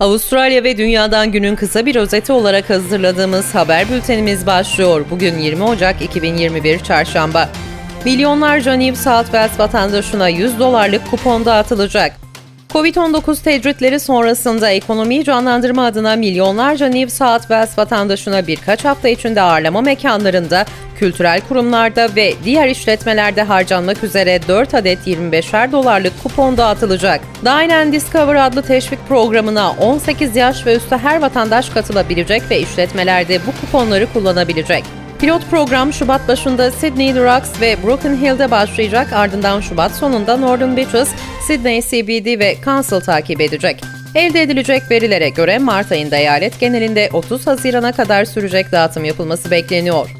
Avustralya ve dünyadan günün kısa bir özeti olarak hazırladığımız haber bültenimiz başlıyor. Bugün 20 Ocak 2021 Çarşamba. Milyonlarca New South Wales vatandaşına 100 dolarlık kupon dağıtılacak. Covid-19 tecritleri sonrasında ekonomiyi canlandırma adına milyonlarca New South Wales vatandaşına birkaç hafta içinde ağırlama mekanlarında, kültürel kurumlarda ve diğer işletmelerde harcanmak üzere 4 adet 25'er dolarlık kupon dağıtılacak. Dine and Discover adlı teşvik programına 18 yaş ve üstü her vatandaş katılabilecek ve işletmelerde bu kuponları kullanabilecek. Pilot program Şubat başında Sydney Rocks ve Broken Hill'de başlayacak ardından Şubat sonunda Northern Beaches, Sydney CBD ve Council takip edecek. Elde edilecek verilere göre Mart ayında eyalet genelinde 30 Haziran'a kadar sürecek dağıtım yapılması bekleniyor.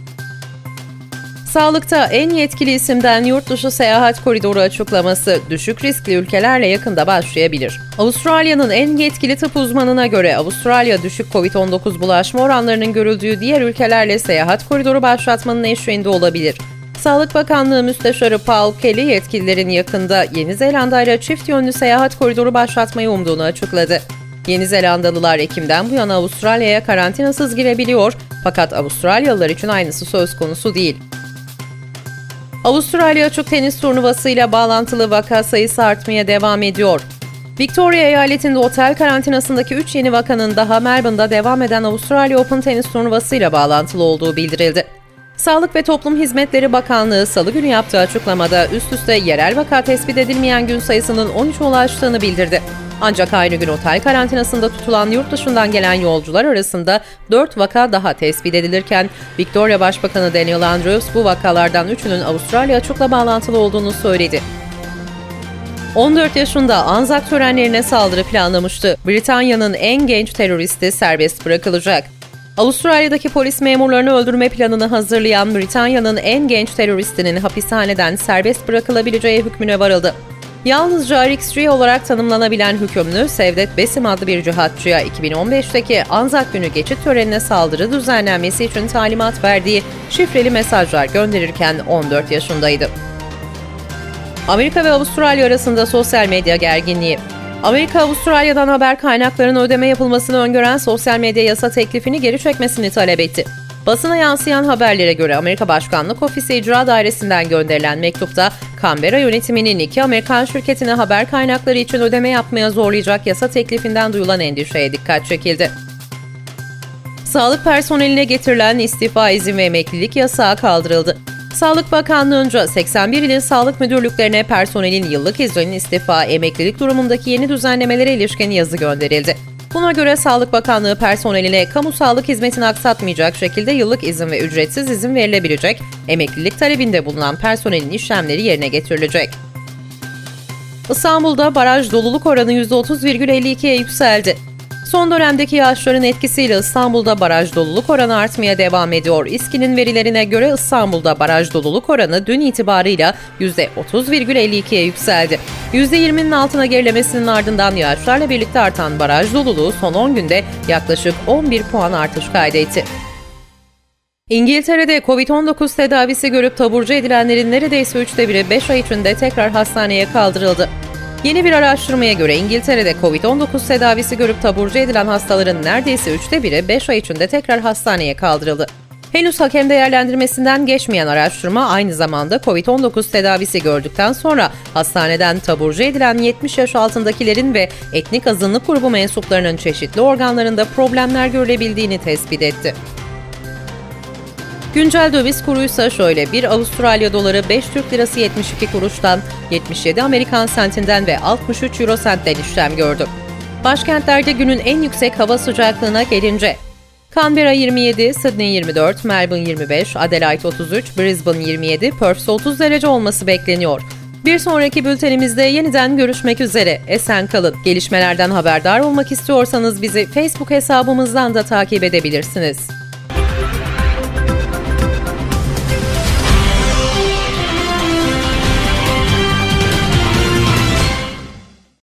Sağlıkta en yetkili isimden yurt dışı seyahat koridoru açıklaması düşük riskli ülkelerle yakında başlayabilir. Avustralya'nın en yetkili tıp uzmanına göre Avustralya düşük COVID-19 bulaşma oranlarının görüldüğü diğer ülkelerle seyahat koridoru başlatmanın eşiğinde olabilir. Sağlık Bakanlığı Müsteşarı Paul Kelly yetkililerin yakında Yeni Zelanda ile çift yönlü seyahat koridoru başlatmayı umduğunu açıkladı. Yeni Zelandalılar Ekim'den bu yana Avustralya'ya karantinasız girebiliyor fakat Avustralyalılar için aynısı söz konusu değil. Avustralya Açık Tenis Turnuvası'yla bağlantılı vaka sayısı artmaya devam ediyor. Victoria eyaletinde otel karantinasındaki 3 yeni vakanın daha Melbourne'da devam eden Avustralya Open Tenis Turnuvası'yla bağlantılı olduğu bildirildi. Sağlık ve Toplum Hizmetleri Bakanlığı salı günü yaptığı açıklamada üst üste yerel vaka tespit edilmeyen gün sayısının 13'e ulaştığını bildirdi. Ancak aynı gün otel karantinasında tutulan yurt dışından gelen yolcular arasında 4 vaka daha tespit edilirken Victoria Başbakanı Daniel Andrews bu vakalardan 3'ünün Avustralya açıkla bağlantılı olduğunu söyledi. 14 yaşında Anzak törenlerine saldırı planlamıştı. Britanya'nın en genç teröristi serbest bırakılacak. Avustralya'daki polis memurlarını öldürme planını hazırlayan Britanya'nın en genç teröristinin hapishaneden serbest bırakılabileceği hükmüne varıldı. Yalnızca Rick olarak tanımlanabilen hükümlü Sevdet Besim adlı bir cihatçıya 2015'teki Anzak günü geçit törenine saldırı düzenlenmesi için talimat verdiği şifreli mesajlar gönderirken 14 yaşındaydı. Amerika ve Avustralya arasında sosyal medya gerginliği. Amerika, Avustralya'dan haber kaynaklarının ödeme yapılmasını öngören sosyal medya yasa teklifini geri çekmesini talep etti. Basına yansıyan haberlere göre Amerika Başkanlık Ofisi İcra Dairesi'nden gönderilen mektupta Canberra yönetiminin iki Amerikan şirketine haber kaynakları için ödeme yapmaya zorlayacak yasa teklifinden duyulan endişeye dikkat çekildi. Sağlık personeline getirilen istifa izin ve emeklilik yasağı kaldırıldı. Sağlık Bakanlığı'nca 81 ilin sağlık müdürlüklerine personelin yıllık iznin istifa, emeklilik durumundaki yeni düzenlemelere ilişkin yazı gönderildi. Buna göre Sağlık Bakanlığı personeline kamu sağlık hizmetini aksatmayacak şekilde yıllık izin ve ücretsiz izin verilebilecek, emeklilik talebinde bulunan personelin işlemleri yerine getirilecek. İstanbul'da baraj doluluk oranı %30,52'ye yükseldi. Son dönemdeki yağışların etkisiyle İstanbul'da baraj doluluk oranı artmaya devam ediyor. İSKİ'nin verilerine göre İstanbul'da baraj doluluk oranı dün itibarıyla %30,52'ye yükseldi. %20'nin altına gerilemesinin ardından yağışlarla birlikte artan baraj doluluğu son 10 günde yaklaşık 11 puan artış kaydetti. İngiltere'de Covid-19 tedavisi görüp taburcu edilenlerin neredeyse üçte biri 5 ay içinde tekrar hastaneye kaldırıldı. Yeni bir araştırmaya göre İngiltere'de Covid-19 tedavisi görüp taburcu edilen hastaların neredeyse üçte biri 5 ay içinde tekrar hastaneye kaldırıldı. Henüz hakem değerlendirmesinden geçmeyen araştırma aynı zamanda Covid-19 tedavisi gördükten sonra hastaneden taburcu edilen 70 yaş altındakilerin ve etnik azınlık grubu mensuplarının çeşitli organlarında problemler görülebildiğini tespit etti. Güncel döviz kuru ise şöyle. 1 Avustralya doları 5 Türk lirası 72 kuruştan, 77 Amerikan sentinden ve 63 euro sentten işlem gördü. Başkentlerde günün en yüksek hava sıcaklığına gelince Canberra 27, Sydney 24, Melbourne 25, Adelaide 33, Brisbane 27, Perth 30 derece olması bekleniyor. Bir sonraki bültenimizde yeniden görüşmek üzere. Esen kalın. Gelişmelerden haberdar olmak istiyorsanız bizi Facebook hesabımızdan da takip edebilirsiniz.